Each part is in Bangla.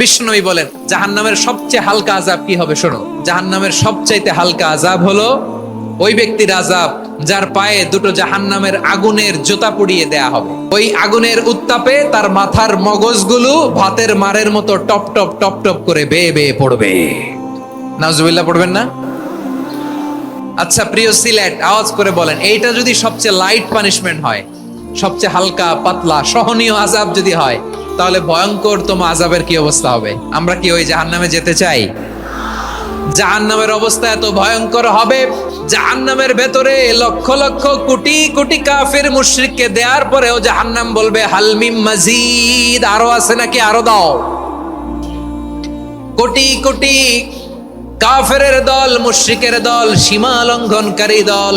বিষ্ণুই বলেন, জাহান্নামের সবচেয়ে হালকা আজাব কি হবে শোনো? জাহান্নামের সবচাইতে হালকা আজাব হলো ওই ব্যক্তির আজাব যার পায়ে দুটো জাহান্নামের আগুনের জোতা পুড়িয়ে দেয়া হবে। ওই আগুনের উত্তাপে তার মাথার মগজগুলো ভাতের মারের মতো টপ টপ টপ টপ করে বেয়ে বেয়ে পড়বে। নাজুবিল্লাহ পড়বেন না? আচ্ছা প্রিয় সিলেট, আওয়াজ করে বলেন, এইটা যদি সবচেয়ে লাইট পানিশমেন্ট হয়, সবচেয়ে হালকা, পাতলা, সহনীয় আজাব যদি হয় তাহলে ভয়ঙ্কর তোমা আজাবের কি অবস্থা হবে? আমরা কি ওই জাহান্নামে যেতে চাই? জাহান্নামের অবস্থা এত ভয়ঙ্কর হবে, জাহান্নামের ভেতরে লক্ষ লক্ষ কোটি কোটি কাফের মুশরিককে দেওয়ার পরেও জাহান্নাম বলবে হালমিম মাজিদ। আরও আছে নাকি? আরও দাও। কোটি কোটি কাফেরের দল, মুশরিকের দল, সীমা লঙ্ঘনকারী দল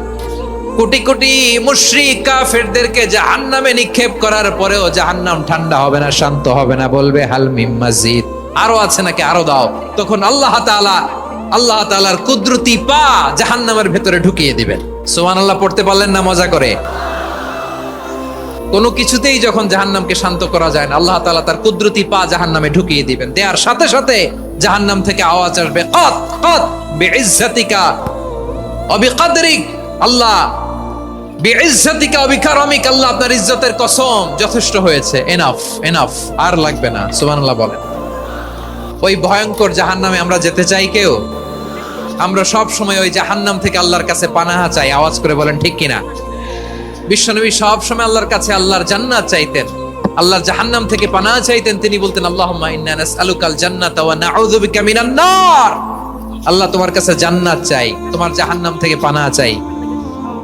কোটি কোটি মুশরিক কাফেরদেরকে জাহান্নামে নিক্ষেপ করার পরেও জাহান্নাম ঠান্ডা হবে না, শান্ত হবে না, বলবে, হাল মিম মাজিদ। আরও আছে নাকি? আরও দাও। তখন আল্লাহ তাআলা, আল্লাহ তাআলার কুদরতি পা জাহান্নামের ভেতরে ঢুকিয়ে দিবেন। সুবহানাল্লাহ, পড়তে পারলেন না মজা করে? কোনো কিছুতেই যখন জাহান্নামকে শান্ত করা যায় না, আল্লাহ তাআলা তার কুদরতি পা জাহান্নামে ঢুকিয়ে দিবেন। দেওয়ার সাথে সাথে জাহান্নাম থেকে আওয়াজ আসবে, কত কত, বিইজ্জাতিকা, অবিকাদরিক, আল্লাহ বিইজ্জাতিকা অবিকারমিক আল্লাহ আপনার ইজ্জতের কসম যথেষ্ট হয়েছে। এনাফ এনাফ আর লাগবে না, সুবহানাল্লাহ বলেন। ওই ভয়ঙ্কর জাহান্নামে আমরা যেতে চাই কেউ? আমরা সব সময় ওই জাহান্নাম থেকে আল্লাহর কাছে পানাহা চাই, আওয়াজ করে বলেন, ঠিক কিনা? বিশ্বনবী সব সময় আল্লাহর কাছে আল্লাহর জান্নাত চাইতেন। আল্লাহর জাহান্নাম থেকে পানাহ চাইতেন, তিনি বলতেন, আল্লাহুম্মা ইন্না নাসআলুকাল জান্নাতা ওয়া নাউযু বিকা মিনান নার। আল্লাহ তোমার কাছে জান্নাত চাই, তোমার জাহান্নাম থেকে পানাহ চাই।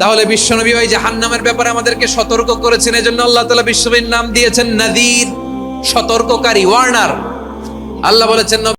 তাহলে বিশ্বনবী ওই জাহান্নামের ব্যাপারে আমাদেরকে সতর্ক করেছেন, এজন্য আল্লাহ তাআলা বিশ্বনবীর নাম দিয়েছেন নদীর, সতর্ককারী, ওয়ার্নার। আল্লাহ বলেছেন